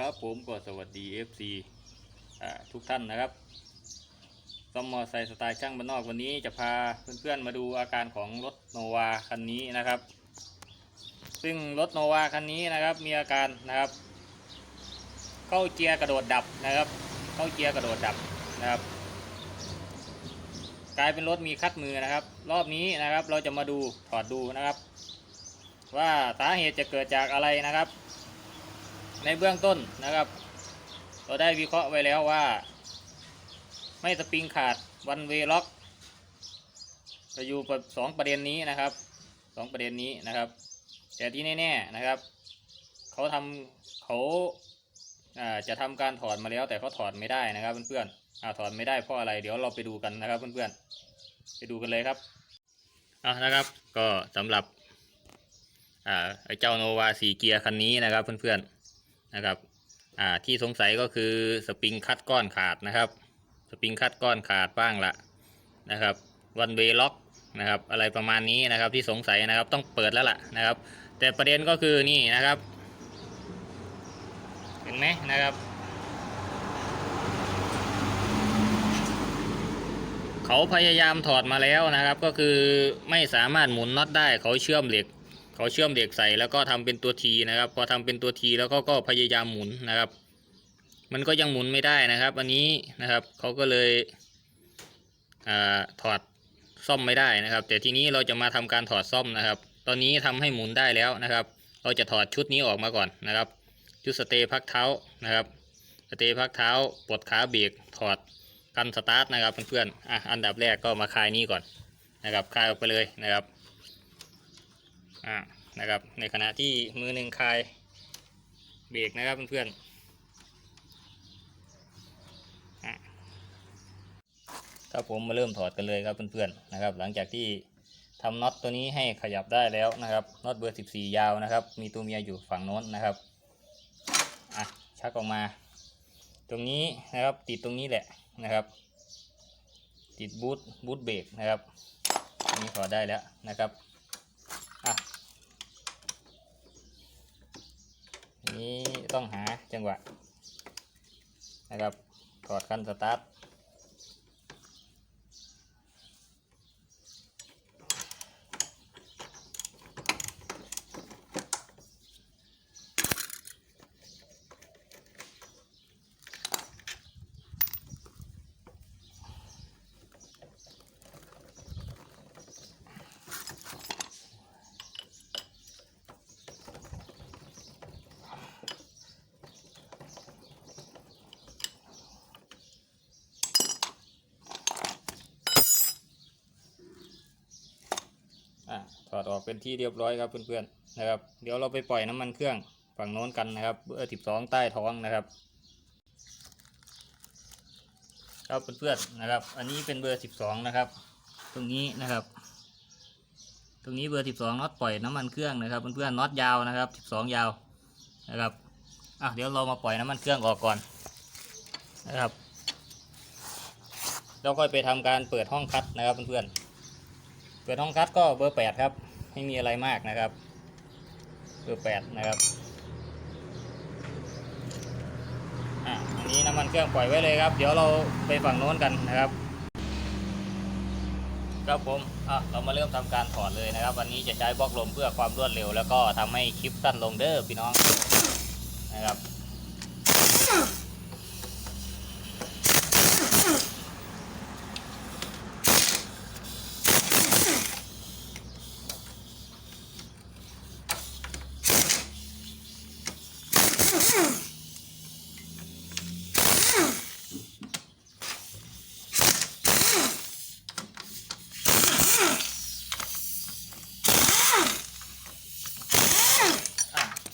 ครับผมก็สวัสดี FC อ่าทุกท่านนะครับซ่อมมอไซค์สไตล์ช่างบ้านนอกวันนี้จะพาเพื่อนๆมาดูอาการของรถโนวาคันนี้นะครับ ซึ่งรถโนวาคันนี้นะครับมีอาการนะครับ เข้าเกียร์กระโดดดับนะครับ เข้าเกียร์กระโดดดับนะครับ กลายเป็นรถมีคัดมือนะครับ รอบนี้นะครับเราจะมาดูถอดดูนะครับ ว่าสาเหตุจะเกิดจากอะไรนะครับ ในเบื้องต้นนะครับ เราได้วิเคราะห์ไว้แล้วว่า ไม่สปริงขาดวันเวล็อกจะอยู่กับสองประเด็นนี้นะครับสองประเด็นนี้นะครับ แต่ที่แน่ๆนะครับเขาทำเขาจะทำการถอดมาแล้วแต่เขาถอดไม่ได้นะครับเพื่อนๆอาถอดไม่ได้เพราะอะไรเดี๋ยวเราไปดูกันนะครับเพื่อนๆไปดูกันเลยครับอะนะครับก็สำหรับอ่าไอ้เจ้าโนวาสีเกียร์คันนี้นะครับเพื่อนๆ นะครับอ่าที่สงสัยก็คือสปริงคัดก้อนขาดนะครับ สปริงคัดก้อนขาดบ้างละนะครับวันเวล็อกนะครับอะไรประมาณนี้นะครับที่สงสัยนะครับต้องเปิดแล้วล่ะนะครับ แต่ประเด็นก็คือนี่นะครับ เห็นไหมนะครับเขาพยายามถอดมาแล้วนะครับ ก็คือไม่สามารถหมุนน็อตได้เขาเชื่อมเหล็ก เขาเชื่อมเหล็กใส่แล้วก็ทำเป็นตัวทีนะครับ พอทำเป็นตัวทีแล้วก็ก็พยายามหมุนนะครับ มันก็ยังหมุนไม่ได้นะครับ อันนี้นะครับเขาก็เลยอถอดซ่อมไม่ได้นะครับ แต่ทีนี้เราจะมาทำการถอดซ่อมนะครับ ตอนนี้ทำให้หมุนได้แล้วนะครับ เราจะถอดชุดนี้ออกมาก่อนนะครับ ชุดสเตย์พักเท้านะครับสเตย์พักเท้าปลดขาเบรกถอดกันสตาร์ทนะครับเพื่อนๆอะอันดับแรกก็มาคลายนี้ก่อนนะครับคลายออกไปเลยนะครับ อ่านะครับ ในขณะที่มือหนึ่งคลายเบรกนะครับเพื่อนๆครับผมมาเริ่มถอดกันเลยครับเพื่อนๆนะครับ หลังจากที่ทำน็อตตัวนี้ให้ขยับได้แล้วนะครับน็อตเบอร์ 14 ยาวนะครับ มีตัวเมียอยู่ฝั่งโน้นนะครับอะชักออกมา ตรงนี้นะครับติดตรงนี้แหละนะครับ ติดบูทบูทเบรกนะครับนนี้ถอดได้แล้วนะครับ อะ นี้ต้องหาจังหวะนะครับถอดคันสตาร์ท ดออกเป็นที่เรียบร้อยครับเพื่อนๆนะครับ เดี๋ยวเราไปปล่อยน้ำมันเครื่องฝั่งโน้นกันนะครับเบอร์สิบสองใต้ท้องนะครับครับเพื่อนๆนะครับ อันนี้เป็นเบอร์สิบสองนะครับ ตรงนี้นะครับ ตรงนี้เบอร์สิบสองน็อตปล่อยน้ำมันเครื่องนะครับเพื่อนๆน็อตยาวนะครับสิบสองยาวนะครับอะเดี๋ยวเรามาปล่อยน้ำมันเครื่องออกก่อนนะครับแล้วค่อยไปทำการเปิดห้องคัดนะครับเพื่อนๆเปิดห้องคัดก็เบอร์แปดครับ ไม่มีอะไรมากนะครับเบอร์แปดนะครับอะอันนี้น้ำมันเครื่องปล่อยไว้เลยครับ เดี๋ยวเราไปฝั่งโน้นกันนะครับ ครับผมอะเรามาเริ่มทำการถอดเลยนะครับ วันนี้จะใช้บล็อกลมเพื่อความรวดเร็ว แล้วก็ทำให้คลิปสั้นลงเด้อพี่น้องนะครับ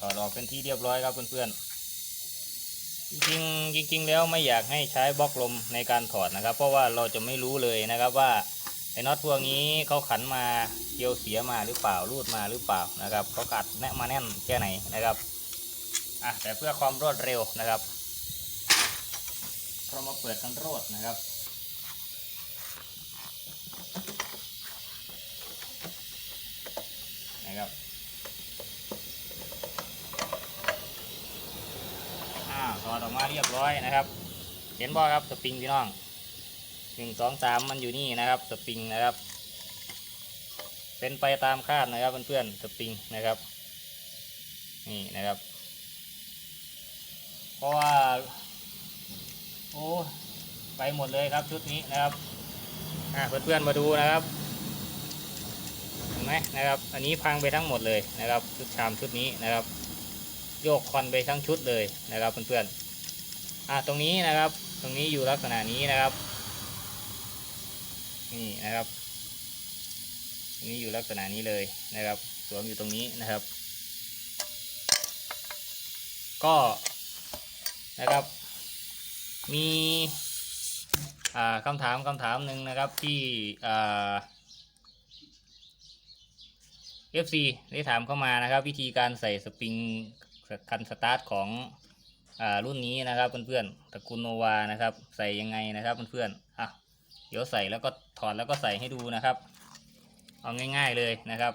ถอดออกเป็นที่เรียบร้อยครับเพื่อนๆจริงๆจริง ๆ แล้วไม่อยากให้ใช้บล็อกลมในการถอดนะครับ เพราะว่าเราจะไม่รู้เลยนะครับว่าไอ้น็อตพวกนี้เขาขันมาเกี่ยวเสียมาหรือเปล่ารูดมาหรือเปล่านะครับเขาขัดแนะมาแน่นแค่ไหนนะครับอะแต่เพื่อความรวดเร็วนะครับเรามาเปิดกันโรดนะครับ นะครับ อะ ถอดออกมาเร้อยนะครับ เห็นบ่ครับสปริงพี่น้องหนึ่งสองสามมันอยู่นี่นะครับสปริงนะครับ เป็นไปตามคาดนะครับเพื่อนๆสปริงนะครับ นี่นะครับ เพราะว่าโอ้ไปหมดเลยครับชุดนี้นะครับอะเพื่อนๆมาดูนะครับเห็นไหมนะครับ อันนี้พังไปทั้งหมดเลยนะครับชุดชามชุดนี้นะครับ โยกควันไปทั้งชุดเลยนะครับเพื่อนๆ อะตรงนี้นะครับ ตรงนี้อยู่ลักษณะนี้นะครับ นี่นะครับนี้อยู่ลักษณะนี้เลยนะครับ สวมอยู่ตรงนี้นะครับ ก็นะครับ มีอ่าคำถามคำถามหนึ่งนะครับที่เอ่า FC ได้ถามเข้ามานะครับ วิธีการใส่สปริงคันสตาร์ทของ อ่ารุ่นนี้นะครับเพื่อนๆตระกูลโนวานะครับ ใส่ยังไงนะครับเพื่อนๆอะเดี๋ยวใส่แล้วก็ถอดแล้วก็ใส่ให้ดูนะครับ เอาง่าย ๆเลยนะครับ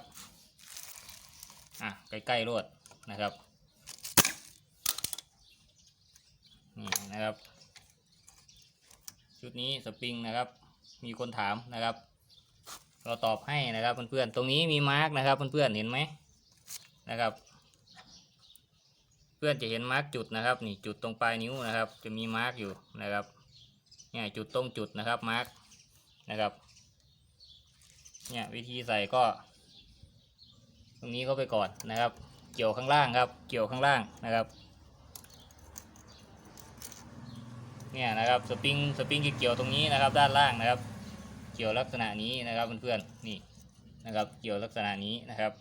อะใกล้ๆรวดนะครับนี่นะครับ ชุดนี้สปริงนะครับ มีคนถามนะครับ เราตอบให้นะครับเพื่อนๆตรงนี้มีมาร์กนะครับเพื่อนๆเห็นไหมนะครับ พื่อนจะเห็นมาร์กจุดนะครับนี่จุดตรงปลายนิ้วนะครับ จะมีมาร์กอยู่นะครับเนี่ยจุดตรงจุดนะครับมาร์กนะครับเนี่ยวิธีใส่ก็ ตรงนี้เข้าไปก่อนนะครับ เกี่ยวข้างล่างครับ เกี่ยวข้างล่างนะครับเนี่ยนะครับสปริงสปริงเกี่ยวตรงนี้นะครับ ด้านล่างนะครับ เกี่ยวลักษณะนี้นะครับเพื่อนๆนี่นะครับ เกี่ยวลักษณะนี้นะครับ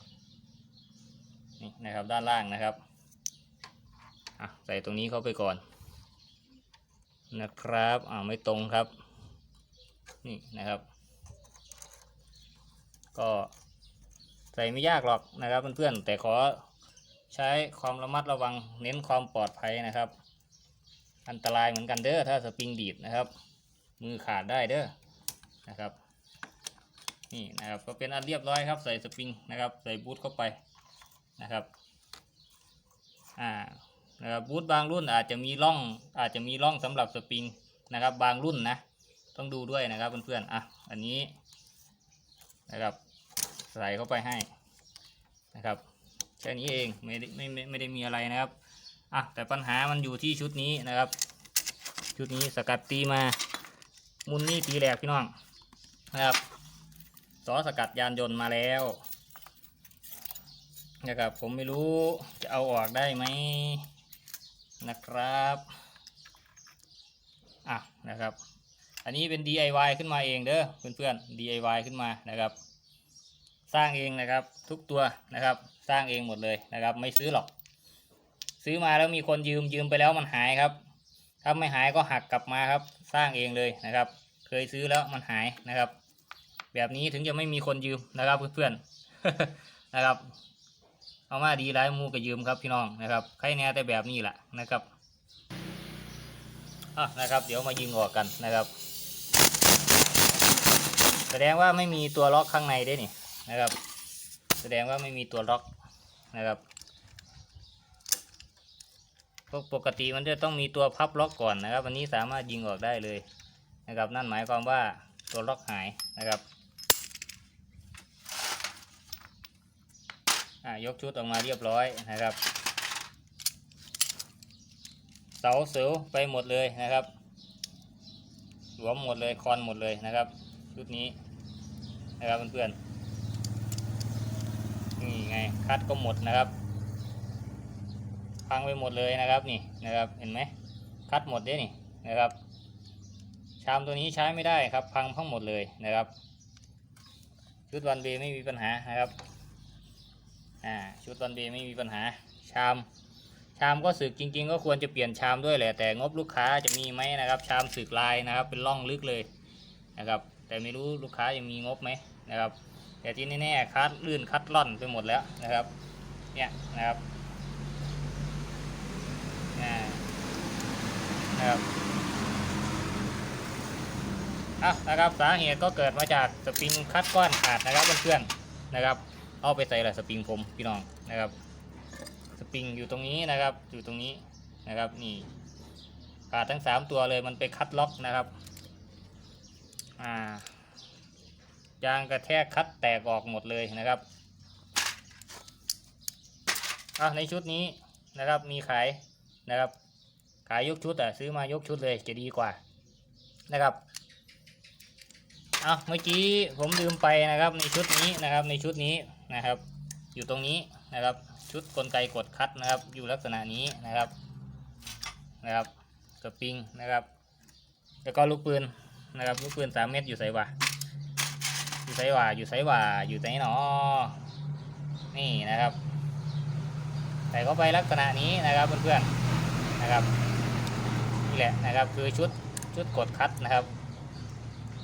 นี่นะครับด้านล่างนะครับ อะใส่ตรงนี้เข้าไปก่อน นะครับอ่าไม่ตรงครับ นี่นะครับ ก็ใส่ไม่ยากหรอกนะครับเพื่อนๆแต่ขอใช้ความระมัดระวังเน้นความปลอดภัยนะครับ อันตรายเหมือนกันเด้อถ้าสปริงดีดนะครับ มือขาดได้เด้อนะครับนี่นะครับก็เป็นอันเรียบร้อยครับใส่สปริงนะครับ ใส่บูทเข้าไปนะครับอ่า นะครับบูทบางรุ่นอาจจะมีร่องอาจจะมีร่องสำหรับสปริงนะครับ บางรุ่นนะต้องดูด้วยนะครับเพื่อนๆอะอันนี้นะครับใส่เข้าไปให้นะครับแค่นี้เองไม่ได้ไม่ไม่ไม่ได้มีอะไรนะครับอะแต่ปัญหามันอยู่ที่ชุดนี้นะครับ ชุดนี้สกัดตีมามุนนี่ตีแหลกพี่น้องนะครับซอสกัดยานยนต์มาแล้วนะครับผมไม่รู้จะเอาออกได้ไหม นะครับอะนะครับ อันนี้เป็น DIY ขึ้นมาเองเด้อเพื่อนๆ DIY ขึ้นมานะครับ สร้างเองนะครับทุกตัวนะครับ สร้างเองหมดเลยนะครับ ไม่ซื้อหรอก ซื้อมาแล้วมีคนยืมยืมไปแล้วมันหายครับ ถ้าไม่หายก็หักกลับมาครับ สร้างเองเลยนะครับ เคยซื้อแล้วมันหายนะครับ แบบนี้ถึงจะไม่มีคนยืมนะครับเพื่อนๆนะครับ เอามาดีหลายมูก็ยืมครับพี่น้องนะครับใครแน่แต่แบบนี้แหละนะครับอะนะครับ เดี๋ยวมายิงออกกันนะครับ แสดงว่าไม่มีตัวล็อกข้างในได้นี่นะครับ แสดงว่าไม่มีตัวล็อกนะครับปกติมันจะต้องมีตัวพับล็อกก่อนนะครับ วันนี้สามารถยิงออกได้เลยนะครับ นั่นหมายความว่าตัวล็อกหายนะครับ อ่ายกชุดออกมาเรียบร้อยนะครับ เสาเสือไปหมดเลยนะครับ หลวมหมดเลยคอนหมดเลยนะครับ ชุดนี้นะครับเพื่อนๆนี่ไงคัดก็หมดนะครับ พังไปหมดเลยนะครับนี่นะครับเห็นไหมคัดหมดเด้นี่นะครับ ชามตัวนี้ใช้ไม่ได้ครับ พังทั้งหมดเลยนะครับ ชุดวันเบไม่มีปัญหานะครับ อ่าชุดวันเบไม่มีปัญหาชาม ชามก็สึกจริง ๆ ก็ควรจะเปลี่ยนชามด้วยแหละแต่งบลูกค้าจะมีไหมนะครับ ชามสึกลายนะครับ เป็นร่องลึกเลยนะครับ แต่ไม่รู้ลูกค้ายังมีงบไหมนะครับ แต่ที่แน่ๆคัดลื่นคัดล่อนไปหมดแล้วนะครับเนี่ยนะครับนะครับอะนะครับสาเหตุก็เกิดมาจากสปริงคัดก้อนขาดนะครับเพื่อนๆนะครับ เอาไปใส่ละสปริงผมพี่น้องนะครับ สปริงอยู่ตรงนี้นะครับ อยู่ตรงนี้นะครับ นี่ขาดทั้งสามตัวเลยมันไปคัดล็อกนะครับ อ่ายางกระแทกคัดแตกออกหมดเลยนะครับอะในชุดนี้นะครับมีขายนะครับ ขายยกชุดอะซื้อมายกชุดเลยจะดีกว่านะครับเอาเมื่อกี้ผมลืมไปนะครับในชุดนี้นะครับในชุดนี้ นะครับ อยู่ตรงนี้นะครับ ชุดกลไกกดคัดนะครับ อยู่ลักษณะนี้นะครับนะครับสปริงนะครับ แล้วก็ลูกปืนนะครับ ลูกปืนสามเม็ดอยู่ไสวะอยู่ไสวะอยู่ไสวะอยู่ไหนหนอนี่นะครับใส่เข้าไปลักษณะนี้นะครับเพื่อนๆนะครับนี่แหละนะครับคือชุดชุดกดคัดนะครับ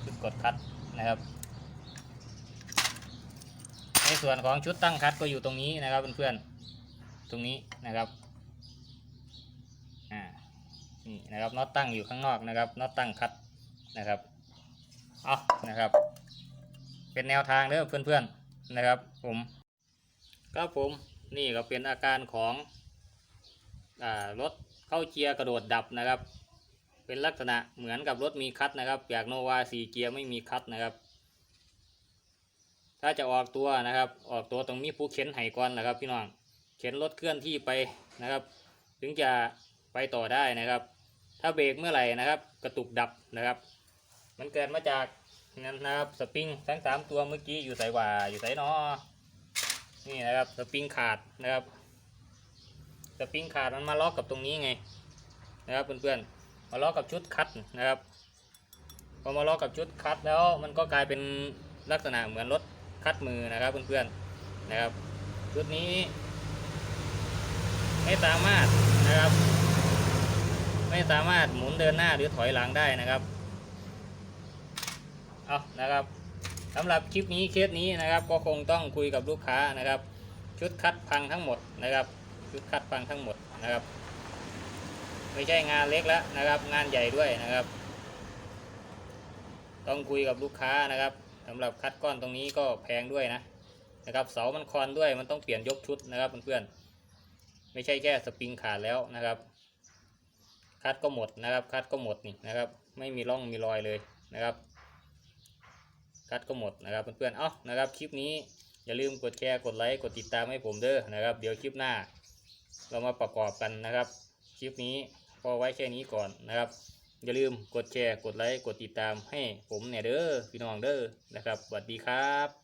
ชุดกดคัดนะครับ ในส่วนของชุดตั้งคัดก็อยู่ตรงนี้นะครับเพื่อนๆ ตรงนี้นะครับ อ่า นี่นะครับน็อตตั้งอยู่ข้างนอกนะครับน็อตตั้งคัดนะครับ เอานะครับ เป็นแนวทางเด้อเพื่อนๆนะครับ ผมครับผมนี่ก็เป็นอาการของอ่ารถเข้าเกียร์กระโดดดับนะครับ เป็นลักษณะเหมือนกับรถมีคัดนะครับจากโนวาสีเกียร์ไม่มีคัดนะครับ ถ้าจะออกตัวนะครับ ออกตัวตรงนี้ผู้เข็นไห้ก่อนนะครับ พี่น้อง เข็นรถเคลื่อนที่ไปนะครับ ถึงจะไปต่อได้นะครับ ถ้าเบรกเมื่อไหร่นะครับ กระตุกดับนะครับ มันเกิดมาจากนั่นนะครับ สปริงทั้งสามตัวเมื่อกี้อยู่ใส่ว่าอยู่ใส่นอนี่นะครับ สปริงขาดนะครับ สปริงขาดมันมาล็อกกับตรงนี้ไงนะครับเพื่อนๆ มาล็อกกับชุดคัดนะครับ พอมาล็อกกับชุดคัดแล้วมันก็กลายเป็นลักษณะเหมือนรถ คัดมือนะครับเพื่อนๆนะครับชุดนี้ ไม่สามารถนะครับ ไม่สามารถหมุนเดินหน้าหรือถอยหลังได้นะครับเอานะครับสำหรับคลิปนี้เคสนี้นะครับก็คงต้องคุยกับลูกค้านะครับ ชุดคัดพังทั้งหมดนะครับ ชุดคัดพังทั้งหมดนะครับ ไม่ใช่งานเล็กแล้วนะครับ งานใหญ่ด้วยนะครับ ต้องคุยกับลูกค้านะครับ สำหรับคัดก้อนตรงนี้ก็แพงด้วยนะนะครับเสามันคอนด้วยมันต้องเปลี่ยนยกชุดนะครับเพื่อนๆไม่ใช่แค่สปริงขาดแล้วนะครับ คัดก็หมดนะครับ คัดก็หมดนี่นะครับ ไม่มีร่องมีรอยเลยนะครับ คัดก็หมดนะครับเพื่อนๆเอ้านะครับคลิปนี้อย่าลืมกดแชร์กดไลค์กดติดตามให้ผมเด้อนะครับ เดี๋ยวคลิปหน้า เรามาประกอบกันนะครับ คลิปนี้พอไว้แค่นี้ก่อนนะครับ อย่าลืมกดแชร์ กดไลค์ กดติดตามให้ผมเนี่ยเด้อพี่น้องเด้อนะครับสวัสดีครับ